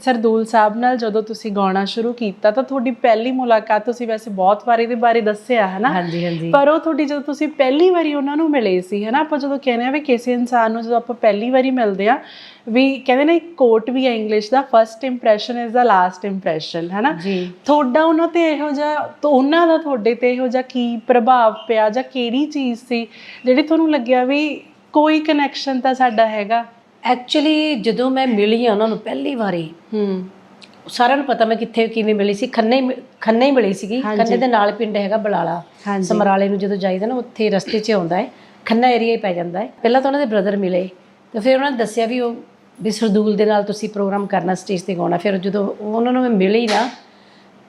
ਸਰਦੂਲ ਸਾਹਿਬ ਨਾਲ ਜਦੋਂ ਤੁਸੀਂ ਗਾਉਣਾ ਸ਼ੁਰੂ ਕੀਤਾ ਤਾਂ ਤੁਹਾਡੀ ਪਹਿਲੀ ਮੁਲਾਕਾਤ ਤੁਸੀਂ ਵੈਸੇ ਬਹੁਤ ਵਾਰੀ ਦੇ ਬਾਰੇ ਦੱਸਿਆ ਹੈ ਨਾ ਹਾਂਜੀ ਹਾਂਜੀ। ਪਰ ਉਹ ਤੁਹਾਡੀ ਜਦੋਂ ਤੁਸੀਂ ਪਹਿਲੀ ਵਾਰੀ ਉਹਨਾਂ ਨੂੰ ਮਿਲੇ ਸੀ ਹੈ ਨਾ ਆਪਾਂ ਜਦੋਂ ਕਹਿੰਦੇ ਆ ਵੀ ਕਿਸੇ ਇਨਸਾਨ ਨੂੰ ਜਦੋਂ ਆਪਾਂ ਪਹਿਲੀ ਵਾਰੀ ਮਿਲਦੇ ਆ ਵੀ ਕਹਿੰਦੇ ਨੇ ਕੋਟ ਵੀ ਹੈ English the first impression is the last impression ਹੈ ਨਾ ਤੁਹਾਡਾ ਉਹਨਾਂ ਤੇ ਇਹੋ ਜਿਹਾ ਤਾਂ ਉਹਨਾਂ ਦਾ ਤੁਹਾਡੇ ਤੇ ਇਹੋ ਜਿਹਾ ਕੀ ਪ੍ਰਭਾਵ ਪਿਆ ਜਾਂ ਕਿਹੜੀ ਚੀਜ਼ ਸੀ ਜਿਹੜੀ ਤੁਹਾਨੂੰ ਲੱਗਿਆ ਵੀ ਕੋਈ ਕਨੈਕਸ਼ਨ ਤਾਂ ਸਾਡਾ ਹੈਗਾ? ਐਕਚੁਅਲੀ ਜਦੋਂ ਮੈਂ ਮਿਲੀ ਆ ਉਹਨਾਂ ਨੂੰ ਪਹਿਲੀ ਵਾਰੀ ਹੂੰ। ਸਾਰਿਆਂ ਨੂੰ ਪਤਾ ਮੈਂ ਕਿੱਥੇ ਕਿਵੇਂ ਮਿਲੀ ਸੀ। ਖੰਨੇ ਹੀ ਖੰਨੇ ਹੀ ਮਿਲੀ ਸੀਗੀ। ਹਾਂਜੀ। ਖੰਨੇ ਦੇ ਨਾਲ ਪਿੰਡ ਹੈਗਾ ਬਲਾਲਾ। ਹਾਂਜੀ। ਸਮਰਾਲੇ ਨੂੰ ਜਦੋਂ ਜਾਈਦਾ ਨਾ ਉੱਥੇ ਰਸਤੇ 'ਚ ਆਉਂਦਾ ਹੈ। ਖੰਨਾ ਏਰੀਆ ਹੀ ਪੈ ਜਾਂਦਾ ਹੈ। ਪਹਿਲਾਂ ਤਾਂ ਉਹਨਾਂ ਦੇ ਬ੍ਰਦਰ ਮਿਲੇ। ਤੇ ਫਿਰ ਉਹਨਾਂ ਨੇ ਦੱਸਿਆ ਵੀ ਉਹ ਵੀ ਸਰਦੂਲ ਦੇ ਨਾਲ ਤੁਸੀਂ ਪ੍ਰੋਗਰਾਮ ਕਰਨਾ ਸਟੇਜ ਤੇ ਗਾਉਣਾ। ਫਿਰ ਜਦੋਂ ਉਹ ਉਹਨਾਂ ਨੂੰ ਮੈਂ ਮਿਲੀ ਨਾ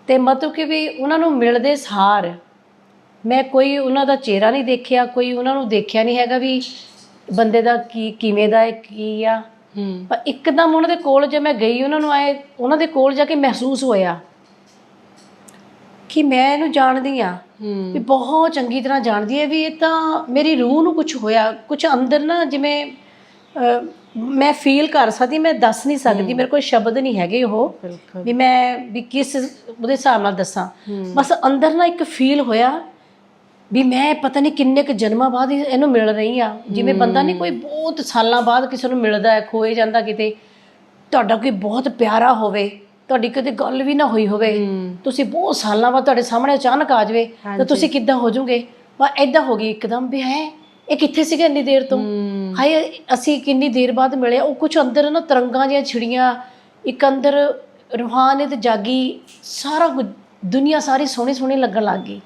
ਤੇ ਮਤਲਬ ਕਿ ਵੀ ਉਹਨਾਂ ਨੂੰ ਮਿਲਦੇ ਸਾਰ ਮੈਂ ਕੋਈ ਉਹਨਾਂ ਦਾ ਚਿਹਰਾ ਨਹੀਂ ਦੇਖਿਆ ਕੋਈ ਉਹਨਾਂ ਨੂੰ ਦੇਖਿਆ ਨਹੀਂ ਹੈਗਾ ਵੀ ਬੰਦੇ ਦਾ ਕੀ ਕਿਵੇਂ ਦਾ ਹੈ ਕੀ ਆ? ਹੂੰ। ਪਰ ਇੱਕਦਮ ਉਹਨਾਂ ਦੇ ਕੋਲ ਜੇ ਮੈਂ ਗਈ ਉਹਨਾਂ ਨੂੰ ਆਏ ਉਹਨਾਂ ਦੇ ਕੋਲ ਜਾ ਕੇ ਮਹਿਸੂਸ ਹੋਇਆ ਕਿ ਮੈਂ ਇਹਨੂੰ ਜਾਣਦੀ ਆ ਵੀ ਬਹੁਤ ਚੰਗੀ ਤਰ੍ਹਾਂ ਜਾਣਦੀ ਹੈ ਵੀ ਇਹ ਤਾਂ ਮੇਰੀ ਰੂਹ ਨੂੰ ਕੁਝ ਹੋਇਆ ਕੁਝ ਅੰਦਰ ਨਾ ਜਿਵੇਂ ਮੈਂ ਫੀਲ ਕਰ ਸਕਦੀ ਮੈਂ ਦੱਸ ਨਹੀਂ ਸਕਦੀ ਮੇਰੇ ਕੋਲ ਸ਼ਬਦ ਨਹੀਂ ਹੈਗੇ ਉਹ ਵੀ ਮੈਂ ਵੀ ਕਿਸ ਉਹਦੇ ਹਿਸਾਬ ਨਾਲ ਦੱਸਾਂ। ਬਸ ਅੰਦਰ ਨਾ ਇੱਕ ਫੀਲ ਹੋਇਆ ਵੀ ਮੈਂ ਪਤਾ ਨਹੀਂ ਕਿੰਨੇ ਕੁ ਜਨਮਾਂ ਬਾਅਦ ਹੀ ਇਹਨੂੰ ਮਿਲ ਰਹੀ ਆ। ਜਿਵੇਂ ਬੰਦਾ ਨਹੀਂ ਕੋਈ ਬਹੁਤ ਸਾਲਾਂ ਬਾਅਦ ਕਿਸੇ ਨੂੰ ਮਿਲਦਾ ਹੈ ਖੋਏ ਜਾਂਦਾ ਕਿਤੇ। ਤੁਹਾਡਾ ਕੋਈ ਬਹੁਤ ਪਿਆਰਾ ਹੋਵੇ ਤੁਹਾਡੀ ਕਦੇ ਗੱਲ ਵੀ ਨਾ ਹੋਈ ਹੋਵੇ ਤੁਸੀਂ ਬਹੁਤ ਸਾਲਾਂ ਬਾਅਦ ਤੁਹਾਡੇ ਸਾਹਮਣੇ ਅਚਾਨਕ ਆ ਜਾਵੇ ਤਾਂ। ਤੁਸੀਂ ਕਿੱਦਾਂ ਹੋ ਜਾਓਗੇ? ਵਾ ਐਦਾਂ ਹੋ ਗਈ ਇੱਕਦਮ ਵੀ ਹੈ ਇਹ ਕਿੱਥੇ ਸੀਗਾ ਇੰਨੀ ਦੇਰ ਤੋਂ? ਹਾਏ ਅਸੀਂ ਕਿੰਨੀ ਦੇਰ ਬਾਅਦ ਮਿਲੇ ਉਹ ਕੁਝ ਅੰਦਰ ਨਾ ਤਰੰਗਾਂ ਜਿਹੀਆਂ ਛਿੜੀਆਂ ਇੱਕ ਅੰਦਰ ਰੂਹਾਨੀਅਤ ਜਾਗੀ ਸਾਰਾ ਕੁਝ ਦੁਨੀਆ ਸਾਰੀ ਸੋਹਣੀ ਸੋਹਣੀ ਲੱਗਣ ਲੱਗ ਗਈ।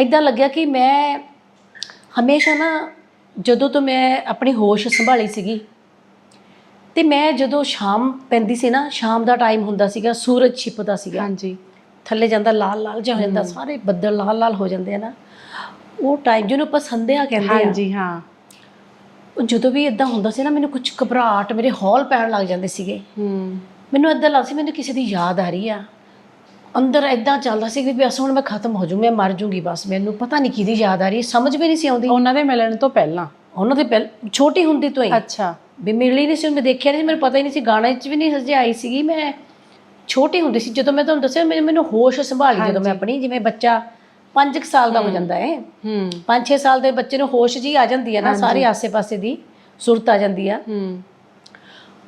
ਐਦਾਂ ਲੱਗਿਆ ਕਿ ਮੈਂ ਹਮੇਸ਼ਾ ਨਾ ਜਦੋਂ ਤੋਂ ਮੈਂ ਆਪਣੀ ਹੋਸ਼ ਸੰਭਾਲੀ ਸੀਗੀ ਤੇ ਮੈਂ ਜਦੋਂ ਸ਼ਾਮ ਪੈਂਦੀ ਸੀ ਨਾ ਸ਼ਾਮ ਦਾ ਟਾਈਮ ਹੁੰਦਾ ਸੀਗਾ ਸੂਰਜ ਛਿਪਦਾ ਸੀਗਾ। ਹਾਂਜੀ। ਥੱਲੇ ਜਾਂਦਾ ਲਾਲ ਲਾਲ ਜਿਹਾ ਹੋ ਜਾਂਦਾ ਸਾਰੇ ਬੱਦਲ ਲਾਲ ਲਾਲ ਹੋ ਜਾਂਦੇ ਆ ਨਾ। ਉਹ ਟਾਈਮ ਜਿਹਨੂੰ ਆਪਾਂ ਸੰਧਿਆ ਕਹਿੰਦੇ ਆ। ਹਾਂਜੀ ਹਾਂ। ਉਹ ਜਦੋਂ ਵੀ ਇਦਾਂ ਹੁੰਦਾ ਸੀ ਨਾ ਮੈਨੂੰ ਕੁਝ ਘਬਰਾਹਟ ਮੇਰੇ ਹੌਲ ਪੈਣ ਲੱਗ ਜਾਂਦੇ ਸੀਗੇ। ਹੂੰ। ਮੈਨੂੰ ਇਦਾਂ ਲੱਗਦਾ ਸੀ ਮੈਨੂੰ ਕਿਸੇ ਦੀ ਯਾਦ ਆ ਰਹੀ ਆ। ਅੰਦਰ ਇਦਾਂ ਚੱਲਦਾ ਸੀ ਵੀ ਬਸ ਹੁਣ ਮੈਂ ਖਤਮ ਹੋ ਜੂ ਮੈਂ ਮਰ ਜੂਗੀ ਬਸ ਮੈਨੂੰ ਪਤਾ ਨਹੀਂ ਕਿਹਦੀ ਯਾਦ ਆ ਰਹੀ ਸਮਝ ਵੀ ਨਹੀਂ ਸੀ ਆਉਂਦੀ। ਉਹਨਾਂ ਦੇ ਮਿਲਣ ਤੋਂ ਪਹਿਲਾਂ? ਉਹਨਾਂ ਦੇ ਪਹਿਲ ਛੋਟੀ ਹੁੰਦੀ ਤੋਂ ਹੀ। ਅੱਛਾ। ਵੀ ਮਿਲੀ ਨਹੀਂ ਸੀ ਮੈਂ ਦੇਖਿਆ ਨਹੀਂ ਮੈਨੂੰ ਪਤਾ ਹੀ ਨਹੀਂ ਸੀ ਗਾਣੇ 'ਚ ਵੀ ਨਹੀਂ ਹਜੇ ਆਈ ਸੀਗੀ। ਮੈਂ ਛੋਟੀ ਹੁੰਦੀ ਸੀ ਜਦੋਂ ਮੈਂ ਤੁਹਾਨੂੰ ਦੱਸਿਆ ਮੈਨੂੰ ਮੈਨੂੰ ਹੋਸ਼ ਸੰਭਾਲੀ ਜਦੋਂ ਮੈਂ ਆਪਣੀ ਜਿਵੇਂ ਬੱਚਾ 5 ਸਾਲ ਦਾ ਹੋ ਜਾਂਦਾ ਹੈ। ਹੂੰ। 5-6 ਸਾਲ ਦੇ ਬੱਚੇ ਨੂੰ ਹੋਸ਼ ਜੀ ਆ ਜਾਂਦੀ ਹੈ ਨਾ ਸਾਰੇ ਆਸੇ-ਪਾਸੇ ਦੀ ਸੁਰਤ ਆ ਜਾਂਦੀ ਆ। ਹੂੰ।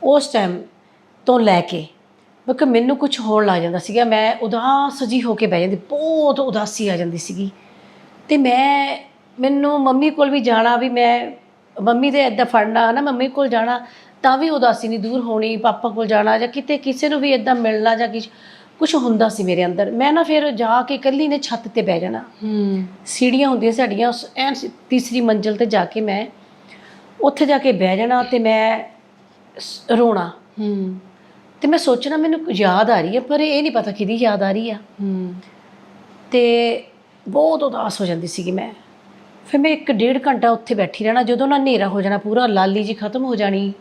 ਉਸ ਟਾਈਮ ਤੋਂ ਲੈ ਕੇ ਬਕ ਮੈਨੂੰ ਕੁਝ ਹੋਣ ਲੱਗ ਜਾਂਦਾ ਸੀਗਾ ਮੈਂ ਉਦਾਸ ਜੀ ਹੋ ਕੇ ਬਹਿ ਜਾਂਦੀ ਬਹੁਤ ਉਦਾਸੀ ਆ ਜਾਂਦੀ ਸੀਗੀ। ਤੇ ਮੈਂ ਮੈਨੂੰ ਮੰਮੀ ਕੋਲ ਵੀ ਜਾਣਾ ਵੀ ਮੈਂ ਮੰਮੀ ਦੇ ਏਦਾਂ ਫੜਨਾ ਨਾ ਮੰਮੀ ਕੋਲ ਜਾਣਾ ਤਾਂ ਵੀ ਉਦਾਸੀ ਨਹੀਂ ਦੂਰ ਹੋਣੀ ਪਾਪਾ ਕੋਲ ਜਾਣਾ ਜਾਂ ਕਿਤੇ ਕਿਸੇ ਨੂੰ ਵੀ ਏਦਾਂ ਮਿਲਣਾ ਜਾਂ ਕੁਝ ਕੁਝ ਹੁੰਦਾ ਸੀ ਮੇਰੇ ਅੰਦਰ। ਮੈਂ ਨਾ ਫਿਰ ਜਾ ਕੇ ਇਕੱਲੀ ਨੇ ਛੱਤ ਤੇ ਬਹਿ ਜਾਣਾ। ਹੂੰ। ਸੀੜੀਆਂ ਹੁੰਦੀਆਂ ਸਾਡੀਆਂ ਉਸ ਐਨ ਤੀਸਰੀ ਮੰਜ਼ਲ ਤੇ ਜਾ ਕੇ ਮੈਂ ਉੱਥੇ ਜਾ ਕੇ ਬਹਿ ਜਾਣਾ ਤੇ ਮੈਂ ਰੋਣਾ। ਹੂੰ। ਤੇ ਮੈਂ ਸੋਚਣਾ ਮੈਨੂੰ ਯਾਦ ਆ ਰਹੀ ਹੈ ਪਰ ਇਹ ਨਹੀਂ ਪਤਾ ਕਿਹਦੀ ਯਾਦ ਆ ਰਹੀ ਆ। ਹੂੰ। ਤੇ ਬਹੁਤ ਉਦਾਸ ਹੋ ਜਾਂਦੀ ਸੀਗੀ ਮੈਂ। ਫਿਰ ਮੈਂ ਇੱਕ ਡੇਢ ਘੰਟਾ ਉੱਥੇ ਬੈਠੀ ਰਹਿਣਾ ਜਦੋਂ ਨਾ ਹਨੇਰਾ ਹੋ ਜਾਣਾ ਪੂਰਾ ਲਾਲੀ ਜੀ ਖਤਮ ਹੋ ਜਾਣੀ।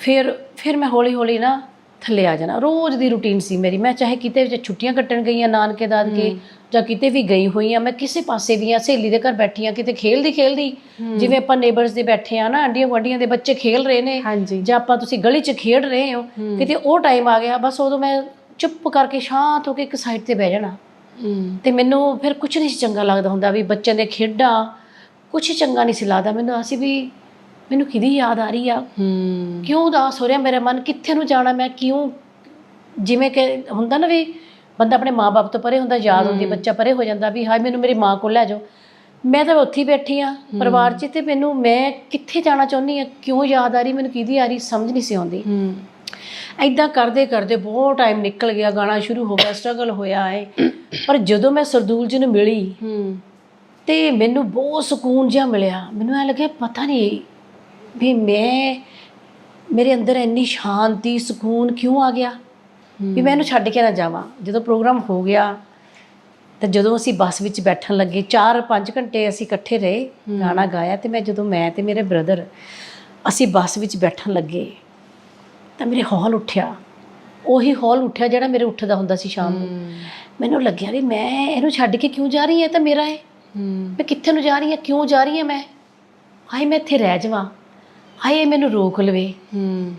ਫਿਰ ਫਿਰ ਮੈਂ ਹੌਲੀ ਹੌਲੀ ਨਾ ਥੱਲੇ ਆ ਜਾਣਾ। ਰੋਜ਼ ਦੀ ਰੁਟੀਨ ਸੀ ਮੇਰੀ। ਮੈਂ ਚਾਹੇ ਕਿਤੇ ਵਿੱਚ ਛੁੱਟੀਆਂ ਕੱਟਣ ਗਈ ਆ ਨਾਨਕੇ ਦਾਦਕੇ ਜਾਂ ਕਿਤੇ ਵੀ ਗਈ ਹੋਈ ਆ ਮੈਂ ਕਿਸੇ ਪਾਸੇ ਵੀ ਆ ਸਹੇਲੀ ਦੇ ਘਰ ਬੈਠੀ ਆ ਕਿਤੇ ਖੇਲਦੀ ਖੇਲਦੀ। ਜਿਵੇਂ ਆਪਾਂ ਨੇਬਰਸ ਦੇ ਬੈਠੇ ਆ ਨਾ ਆਂਡੀਆਂ ਗੁਆਂਢੀਆਂ ਦੇ ਬੱਚੇ ਖੇਲ ਰਹੇ ਨੇ ਜਾਂ ਆਪਾਂ ਤੁਸੀਂ ਗਲੀ 'ਚ ਖੇਡ ਰਹੇ ਹੋ ਕਿਤੇ ਉਹ ਟਾਈਮ ਆ ਗਿਆ ਬਸ ਉਦੋਂ ਮੈਂ ਚੁੱਪ ਕਰਕੇ ਸ਼ਾਂਤ ਹੋ ਕੇ ਇੱਕ ਸਾਈਡ ਤੇ ਬਹਿ ਜਾਣਾ। ਤੇ ਮੈਨੂੰ ਫਿਰ ਕੁਝ ਨਹੀਂ ਚੰਗਾ ਲੱਗਦਾ ਹੁੰਦਾ ਵੀ ਬੱਚਿਆਂ ਦੇ ਖੇਡਾਂ ਕੁਝ ਚੰਗਾ ਨਹੀਂ ਸੀ ਲੱਗਦਾ। ਮੈਨੂੰ ਅਸੀਂ ਵੀ ਮੈਨੂੰ ਕਿਹਦੀ ਯਾਦ ਆ ਰਹੀ ਆ? ਕਿਉਂ ਉਦਾਸ ਹੋ ਰਿਹਾ ਮੇਰਾ ਮਨ? ਕਿੱਥੇ ਨੂੰ ਜਾਣਾ ਮੈਂ? ਕਿਉਂ? ਜਿਵੇਂ ਕਿ ਹੁੰਦਾ ਨਾ ਵੀ ਬੰਦਾ ਆਪਣੇ ਮਾਪੇ ਤੋਂ ਪਰੇ ਹੁੰਦਾ ਯਾਦ ਹੁੰਦੀ ਬੱਚਾ ਪਰੇ ਹੋ ਜਾਂਦਾ ਵੀ ਹਾਏ ਮੈਨੂੰ ਮੇਰੀ ਮਾਂ ਕੋਲ ਲੈ ਜਾਓ। ਮੈਂ ਤਾਂ ਉੱਥੇ ਬੈਠੀ ਆ ਪਰਿਵਾਰ 'ਚ ਤੇ ਮੈਨੂੰ ਮੈਂ ਕਿੱਥੇ ਜਾਣਾ ਚਾਹੁੰਦੀ ਆ? ਕਿਉਂ ਯਾਦ ਆ ਰਹੀ? ਮੈਨੂੰ ਕਿਹਦੀ ਆ ਰਹੀ? ਸਮਝ ਨਹੀਂ ਸੀ ਆਉਂਦੀ। ਐਦਾਂ ਕਰਦੇ ਕਰਦੇ ਬਹੁਤ ਟਾਈਮ ਨਿਕਲ ਗਿਆ ਗਾਣਾ ਸ਼ੁਰੂ ਹੋ ਗਿਆ ਸਟਰਗਲ ਹੋਇਆ ਹੈ ਪਰ ਜਦੋਂ ਮੈਂ ਸਰਦੂਲ ਜੀ ਨੂੰ ਮਿਲੀ ਹੂੰ। ਤੇ ਮੈਨੂੰ ਬਹੁਤ ਸਕੂਨ ਜਿਹਾ ਮਿਲਿਆ। ਮੈਨੂੰ ਐ ਲੱਗਿਆ ਪਤਾ ਨਹੀਂ ਵੀ ਮੈਂ ਮੇਰੇ ਅੰਦਰ ਇੰਨੀ ਸ਼ਾਂਤੀ ਸਕੂਨ ਕਿਉਂ ਆ ਗਿਆ? ਵੀ ਮੈਂ ਇਹਨੂੰ ਛੱਡ ਕੇ ਨਾ ਜਾਵਾਂ। ਜਦੋਂ ਪ੍ਰੋਗਰਾਮ ਹੋ ਗਿਆ ਤੇ ਜਦੋਂ ਅਸੀਂ ਬੱਸ ਵਿੱਚ ਬੈਠਣ ਲੱਗੇ 4-5 ਘੰਟੇ ਅਸੀਂ ਇਕੱਠੇ ਰਹੇ ਗਾਣਾ ਗਾਇਆ ਤੇ ਮੈਂ ਜਦੋਂ ਮੈਂ ਤੇ ਮੇਰੇ ਬ੍ਰਦਰ ਅਸੀਂ ਬੱਸ ਵਿੱਚ ਬੈਠਣ ਲੱਗੇ ਤਾਂ ਮੇਰੇ ਹੌਲ ਉੱਠਿਆ। ਉਹੀ ਹੌਲ ਉੱਠਿਆ ਜਿਹੜਾ ਮੇਰੇ ਉੱਠਦਾ ਹੁੰਦਾ ਸੀ ਸ਼ਾਮ ਨੂੰ। ਮੈਨੂੰ ਲੱਗਿਆ ਵੀ ਮੈਂ ਇਹਨੂੰ ਛੱਡ ਕੇ ਕਿਉਂ ਜਾ ਰਹੀ ਹਾਂ? ਇਹ ਤਾਂ ਮੇਰਾ ਹੈ। ਹੂੰ। ਮੈਂ ਕਿੱਥੇ ਨੂੰ ਜਾ ਰਹੀ ਹਾਂ? ਕਿਉਂ ਜਾ ਰਹੀ ਹਾਂ ਮੈਂ? ਹਾਏ ਮੈਂ ਇੱਥੇ ਰਹਿ ਜਾਵਾਂ। ਹਾਏ ਮੈਨੂੰ ਰੋਕ ਲਵੇ। ਹੂੰ।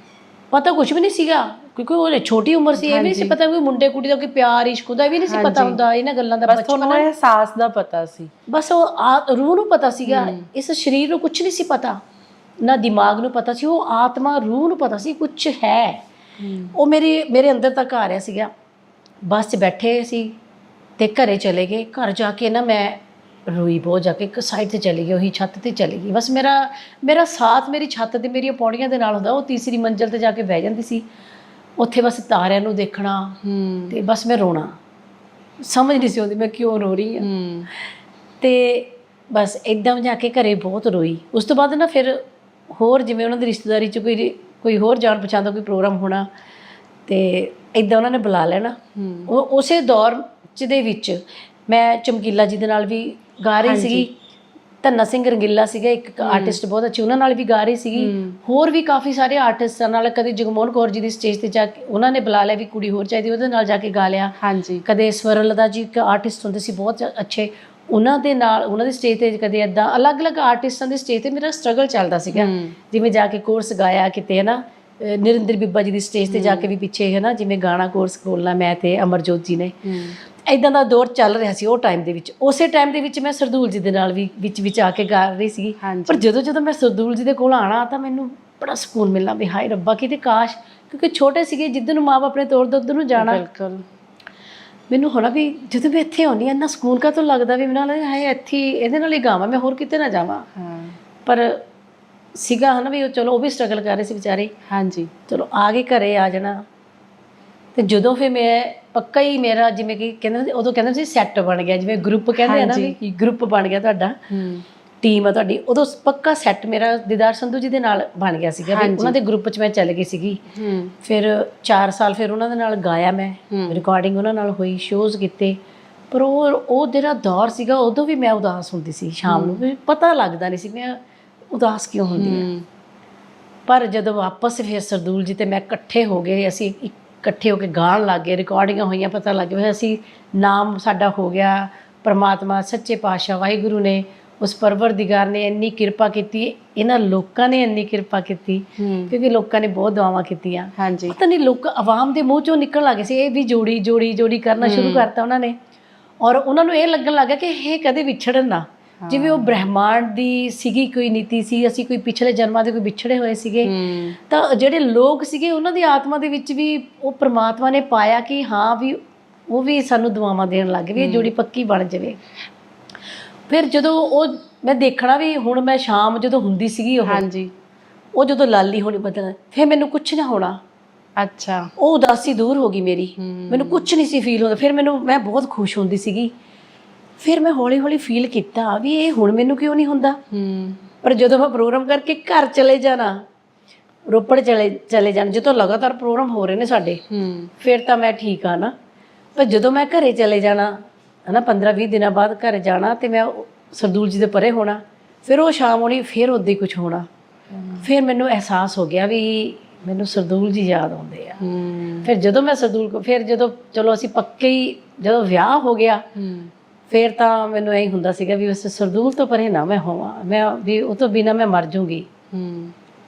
ਪਤਾ ਕੁਝ ਵੀ ਨਹੀਂ ਸੀਗਾ। ਕਿਉਂਕਿ ਉਹ ਛੋਟੀ ਉਮਰ ਸੀ ਇਹ ਵੀ ਨਹੀਂ ਸੀ ਪਤਾ ਵੀ ਮੁੰਡੇ ਕੁੜੀ ਦਾ ਕੋਈ ਪਿਆਰ ਇਸ਼ਕ ਹੁੰਦਾ ਇਹ ਵੀ ਨਹੀਂ ਸੀ ਪਤਾ ਹੁੰਦਾ ਇਹਨਾਂ ਗੱਲਾਂ ਦਾ ਬਸ ਬਚਪਨ। ਤੁਹਾਨੂੰ ਅਹਿਸਾਸ ਦਾ ਪਤਾ ਸੀ। ਬਸ ਉਹ ਆ- ਰੂਹ ਨੂੰ ਪਤਾ ਸੀਗਾ ਇਸ ਸਰੀਰ ਨੂੰ ਕੁਝ ਨਹੀਂ ਸੀ ਪਤਾ। ਨਾ ਦਿਮਾਗ ਨੂੰ ਪਤਾ ਸੀ ਉਹ ਆਤਮਾ ਰੂਹ ਨੂੰ ਪਤਾ ਸੀ ਕੁਝ ਹੈ। ਉਹ ਮੇਰੇ ਮੇਰੇ ਅੰਦਰ ਤੱਕ ਆ ਰਿਹਾ ਸੀਗਾ। ਬੱਸ 'ਚ ਬੈਠੇ ਸੀ ਤੇ ਘਰੇ ਚਲੇ ਗਏ। ਘਰ ਜਾ ਕੇ ਨਾ ਮੈਂ ਰੋਈ ਬਹੁਤ ਜਾ ਕੇ ਇੱਕ ਸਾਈਡ ਤੇ ਚਲੀ ਗਈ ਉਹੀ ਛੱਤ ਤੇ ਚਲੀ ਗਈ। ਬਸ ਮੇਰਾ ਮੇਰਾ ਸਾਥ ਮੇਰੀ ਛੱਤ ਤੇ ਮੇਰੀਆਂ ਪੌੜੀਆਂ ਦੇ ਨਾਲ ਹੁੰਦਾ ਉਹ ਤੀਸਰੀ ਮੰਜ਼ਲ ਤੇ ਜਾ ਕੇ ਬਹਿ ਜਾਂਦੀ ਸੀ। ਉੱਥੇ ਬਸ ਤਾਰਿਆਂ ਨੂੰ ਦੇਖਣਾ ਤੇ ਬਸ ਮੈਂ ਰੋਣਾ। ਸਮਝ ਨਹੀਂ ਸੀ ਆਉਂਦੀ ਮੈਂ ਕਿਉਂ ਰੋ ਰਹੀ ਹਾਂ। ਤੇ ਬਸ ਇਦਾਂ ਜਾ ਕੇ ਘਰੇ ਬਹੁਤ ਰੋਈ। ਉਸ ਤੋਂ ਬਾਅਦ ਨਾ ਫਿਰ ਹੋਰ ਜਿਵੇਂ ਉਹਨਾਂ ਦੀ ਰਿਸ਼ਤੇਦਾਰੀ ਚ ਕੋਈ ਕੋਈ ਹੋਰ ਜਾਣ ਪਛਾਣ ਦਾ ਕੋਈ ਪ੍ਰੋਗਰਾਮ ਹੋਣਾ ਤੇ ਇਦਾਂ ਉਹਨਾਂ ਨੇ ਬੁਲਾ ਲੈਣਾ। ਉਹ ਉਸੇ ਦੌਰ ਚ ਦੇ ਵਿੱਚ ਮੈਂ ਚਮਕੀਲਾ ਜੀ ਦੇ ਨਾਲ ਵੀ ਗਾ ਰਹੀ ਸੀਗੀ। ਧੰਨਾ ਸਿੰਘ ਰੰਗੀਲਾ ਸੀਗਾ ਇੱਕ ਆਰਟਿਸਟ ਬਹੁਤ ਅੱਛੇ ਉਹਨਾਂ ਨਾਲ ਵੀ ਗਾ ਰਹੀ ਸੀਗੀ। ਹੋਰ ਵੀ ਕਾਫੀ ਸਾਰੇ ਆਰਟਿਸਟਾਂ ਨਾਲ ਕਦੇ ਜਗਮੋਹਨ ਕੌਰ ਜੀ ਦੀ ਸਟੇਜ ਤੇ ਜਾ ਕੇ ਉਹਨਾਂ ਨੇ ਬੁਲਾ ਲਿਆ ਵੀ ਕੁੜੀ ਹੋਰ ਚਾਹੀਦੀ ਉਹਦੇ ਨਾਲ ਜਾ ਕੇ ਗਾ ਲਿਆ। ਹਾਂਜੀ। ਕਦੇ ਸਵਰਲਦਾ ਜੀ ਇੱਕ ਆਰਟਿਸਟ ਹੁੰਦੇ ਸੀ ਬਹੁਤ ਅੱਛੇ। ਉਹਨਾਂ ਦੇ ਨਾਲ ਉਹਨਾਂ ਦੀ ਸਟੇਜ ਤੇ ਕਦੇ ਇਦਾਂ ਅਲੱਗ-ਅਲੱਗ ਆਰਟਿਸਟਾਂ ਦੇ ਸਟੇਜ ਤੇ ਮੇਰਾ ਸਟਰਗਲ ਚੱਲਦਾ ਸੀਗਾ। ਜਿਵੇਂ ਜਾ ਕੇ ਕੋਰਸ ਗਾਇਆ ਕਿਤੇ ਹੈ ਨਾ ਨਰਿੰਦਰ ਬਿੱਬਾ ਜੀ ਦੀ ਸਟੇਜ ਤੇ ਜਾ ਕੇ ਵੀ ਪਿੱਛੇ ਹੈ ਨਾ ਜਿਵੇਂ ਗਾਣਾ ਕੋਰਸ ਖੋਲਣਾ ਮੈਂ ਤੇ ਅਮਰਜੋਤ ਜੀ ਨੇ। ਇਦਾਂ ਦਾ ਦੌਰ ਚੱਲ ਰਿਹਾ ਸੀ ਉਹ ਟਾਈਮ ਦੇ ਵਿੱਚ। ਉਸੇ ਟਾਈਮ ਦੇ ਵਿੱਚ ਮੈਂ ਸਰਦੂਲ ਜੀ ਦੇ ਨਾਲ ਵੀ ਵਿੱਚ ਵਿੱਚ ਆ ਕੇ ਗਾ ਰਹੀ ਹਾਂਜੀ। ਪਰ ਜਦੋਂ ਜਦੋਂ ਮੈਂ ਸਰਦੂਲ ਜੀ ਦੇ ਕੋਲ ਆਣਾ ਤਾਂ ਮੈਨੂੰ ਬੜਾ ਸਕੂਨ ਮਿਲਣਾ ਵੀ ਹਾਏ ਰੱਬਾ ਕਿਤੇ ਕਾਸ਼ ਕਿਉਂਕਿ ਛੋਟੇ ਸੀਗੇ ਜਿੱਦ ਨੂੰ ਮਾਂ ਬਾਪ ਆਪਣੇ ਤੋੜ ਦੁੱਧ ਨੂੰ ਜਾਣਾ। ਬਿਲਕੁਲ। ਮੈਨੂੰ ਹੋਣਾ ਵੀ ਜਦੋਂ ਮੈਂ ਇੱਥੇ ਆਉਂਦੀ ਹਾਂ ਇੰਨਾ ਸਕੂਨ ਕਾ ਤੋਂ ਲੱਗਦਾ ਵੀ ਮੈਨੂੰ ਲੱਗਦਾ ਹਾਏ ਇੱਥੇ ਇਹਦੇ ਨਾਲ ਹੀ ਗਾਵਾਂ ਮੈਂ ਹੋਰ ਕਿਤੇ ਨਾ ਜਾਵਾਂ। ਹਾਂ। ਪਰ ਸੀਗਾ ਹਨਾ ਵੀ ਉਹ ਚਲੋ ਉਹ ਵੀ ਸਟਰਗਲ ਕਰ ਰਹੇ ਸੀ ਵਿਚਾਰੇ। ਹਾਂਜੀ। ਚਲੋ ਆ ਗਏ ਘਰੇ ਆ ਜਾਣਾ। ਤੇ ਜਦੋਂ ਫਿਰ ਮੈਂ ਪੱਕਾ ਹੀ ਮੇਰਾ ਜਿਵੇਂ ਕਿ ਕਹਿੰਦੇ ਉਦੋਂ ਕਹਿੰਦੇ ਸੀ ਸੈੱਟ ਬਣ ਗਿਆ ਜਿਵੇਂ ਗਰੁੱਪ ਕਹਿੰਦੇ ਆ ਨਾ ਵੀ ਗਰੁੱਪ ਬਣ ਗਿਆ ਤੁਹਾਡਾ। ਹੂੰ। ਟੀਮ ਆ ਤੁਹਾਡੀ ਉਦੋਂ ਪੱਕਾ ਸੈੱਟ ਮੇਰਾ ਦੀਦਾਰ ਸੰਧੂ ਜੀ ਦੇ ਨਾਲ ਬਣ ਗਿਆ ਸੀਗਾ ਵੀ ਉਹਨਾਂ ਦੇ ਗਰੁੱਪ 'ਚ ਮੈਂ ਚੱਲ ਗਈ ਸੀਗੀ। ਹੂੰ। ਫਿਰ 4 ਸਾਲ ਫਿਰ ਉਹਨਾਂ ਦੇ ਨਾਲ ਗਾਇਆ ਮੈਂ। ਰਿਕਾਰਡਿੰਗ ਉਹਨਾਂ ਨਾਲ ਹੋਈ ਸ਼ੋਜ਼ ਕੀਤੇ। ਪਰ ਉਹ ਉਹ ਜਿਹੜਾ ਦੌਰ ਸੀਗਾ ਉਦੋਂ ਵੀ ਮੈਂ ਉਦਾਸ ਹੁੰਦੀ ਸੀ ਸ਼ਾਮ ਨੂੰ ਵੀ ਪਤਾ ਲੱਗਦਾ ਨਹੀਂ ਸੀ ਮੈਂ ਉਦਾਸ ਕਿਉਂ ਹੁੰਦੀ ਹੂੰ। ਪਰ ਜਦੋਂ ਵਾਪਸ ਫਿਰ ਸਰਦੂਲ ਜੀ ਤੇ ਮੈਂ ਇਕੱਠੇ ਹੋ ਗਏ ਅਸੀਂ ਇਕੱਠੇ ਹੋ ਕੇ ਗਾਣ ਲੱਗ ਗਏ ਰਿਕਾਰਡਿੰਗਾਂ ਹੋਈਆਂ ਪਤਾ ਲੱਗ ਗਿਆ ਅਸੀਂ ਨਾਮ ਸਾਡਾ ਹੋ ਗਿਆ ਪ੍ਰਮਾਤਮਾ ਸੱਚੇ ਪਾਤਸ਼ਾਹ ਵਾਹਿਗੁਰੂ ਨੇ ਉਸ ਪਰਵਰਦੀਗਾਰ ਨੇ ਇੰਨੀ ਕਿਰਪਾ ਕੀਤੀ ਇਹਨਾਂ ਲੋਕਾਂ ਨੇ ਇੰਨੀ ਕਿਰਪਾ ਕੀਤੀ ਕਿਉਂਕਿ ਲੋਕਾਂ ਨੇ ਬਹੁਤ ਦੁਆਵਾਂ ਕੀਤੀਆਂ। ਹਾਂਜੀ। ਪਤਾ ਨਹੀਂ ਲੋਕ ਆਵਾਮ ਦੇ ਮੂੰਹ ਚੋਂ ਨਿਕਲ ਲੱਗੇ ਸੀ ਇਹ ਵੀ ਜੋੜੀ ਜੋੜੀ ਜੋੜੀ ਕਰਨਾ ਸ਼ੁਰੂ ਕਰਤਾ ਉਹਨਾਂ ਨੇ। ਔਰ ਉਹਨਾਂ ਨੂੰ ਇਹ ਲੱਗਣ ਲੱਗਾ ਕਿ ਇਹ ਕਦੇ ਵਿਛੜਨ ਨਾ। ਜਿਵੇਂ ਉਹ ਬ੍ਰਹਿਮੰਡ ਦੀ ਸੀਗੀ ਕੋਈ ਨੀਤੀ ਸੀ ਅਸੀਂ ਕੋਈ ਪਿਛਲੇ ਜਨਮਾਂ ਦੇ ਕੋਈ ਵਿਛੜੇ ਹੋਏ ਸੀਗੇ ਤਾਂ ਜਿਹੜੇ ਲੋਕ ਸੀਗੇ ਉਹਨਾਂ ਦੀ ਆਤਮਾ ਦੇ ਵਿੱਚ ਵੀ ਉਹ ਪ੍ਰਮਾਤਮਾ ਨੇ ਪਾਇਆ ਕਿ ਹਾਂ ਵੀ ਉਹ ਵੀ ਸਾਨੂੰ ਦੁਆਵਾਂ ਦੇਣ ਲੱਗ ਵੀ ਇਹ ਜੋੜੀ ਪੱਕੀ ਬਣ ਜਾਵੇ। ਫਿਰ ਜਦੋਂ ਉਹ ਮੈਂ ਦੇਖਣਾ ਵੀ ਹੁਣ ਮੈਂ ਸ਼ਾਮ ਜਦੋਂ ਹੁੰਦੀ ਸੀਗੀ ਉਹ ਹਾਂਜੀ। ਉਹ ਜਦੋਂ ਲਾਲੀ ਹੋਣੀ ਬਦਲ ਫਿਰ ਮੈਨੂੰ ਕੁਝ ਨਾ ਹੋਣਾ। ਅੱਛਾ। ਉਹ ਉਦਾਸੀ ਦੂਰ ਹੋ ਗਈ ਮੇਰੀ। ਮੈਨੂੰ ਕੁਝ ਨਹੀਂ ਸੀ ਫੀਲ ਹੁੰਦਾ। ਫਿਰ ਮੈਨੂੰ ਮੈਂ ਬਹੁਤ ਖੁਸ਼ ਹੁੰਦੀ ਸੀਗੀ। ਫਿਰ ਮੈਂ ਹੌਲੀ ਹੌਲੀ ਫੀਲ ਕੀਤਾ ਵੀ ਇਹ ਹੁਣ ਮੈਨੂੰ ਕਿਉਂ ਨਹੀਂ ਹੁੰਦਾ? ਹੂੰ। ਪਰ ਜਦੋਂ ਮੈਂ ਪ੍ਰੋਗਰਾਮ ਕਰਕੇ ਘਰ ਚਲੇ ਜਾਣਾ ਰੋਪੜ ਚਲੇ ਚਲੇ ਜਾਣਾ ਜਦੋਂ ਲਗਾਤਾਰ ਪ੍ਰੋਗਰਾਮ ਹੋ ਰਹੇ ਨੇ ਸਾਡੇ ਹੂੰ। ਫਿਰ ਤਾਂ ਮੈਂ ਠੀਕ ਆ ਨਾ। ਪਰ ਜਦੋਂ ਮੈਂ ਘਰੇ ਚਲੇ ਜਾਣਾ ਹਨਾ 15 20 ਦਿਨਾਂ ਬਾਅਦ ਘਰ ਜਾਣਾ ਤੇ ਮੈਂ ਸਰਦੂਲ ਜੀ ਦੇ ਪਰੇ ਹੋਣਾ ਫਿਰ ਉਹ ਸ਼ਾਮ ਹੋਣੀ ਫਿਰ ਉਦਾਂ ਹੀ ਕੁਝ ਹੋਣਾ। ਫਿਰ ਮੈਨੂੰ ਅਹਿਸਾਸ ਹੋ ਗਿਆ ਵੀ ਮੈਨੂੰ ਸਰਦੂਲ ਜੀ ਯਾਦ ਆਉਂਦੇ ਆ। ਫਿਰ ਜਦੋਂ ਮੈਂ ਸਰਦੂਲ ਕੋ ਫਿਰ ਜਦੋਂ ਚਲੋ ਅਸੀਂ ਪੱਕੇ ਹੀ ਜਦੋਂ ਵਿਆਹ ਹੋ ਗਿਆ ਫਿਰ ਤਾਂ ਮੈਨੂੰ ਐਂ ਹੁੰਦਾ ਸੀਗਾ ਵੀ ਉਸ ਸਰਦੂਲ ਤੋਂ ਪਰੇ ਨਾ ਮੈਂ ਹੋਵਾਂ। ਮੈਂ ਵੀ ਉਹ ਤੋਂ ਬਿਨਾ ਮੈਂ ਮਰ ਜੂੰਗੀ। ਹੂੰ।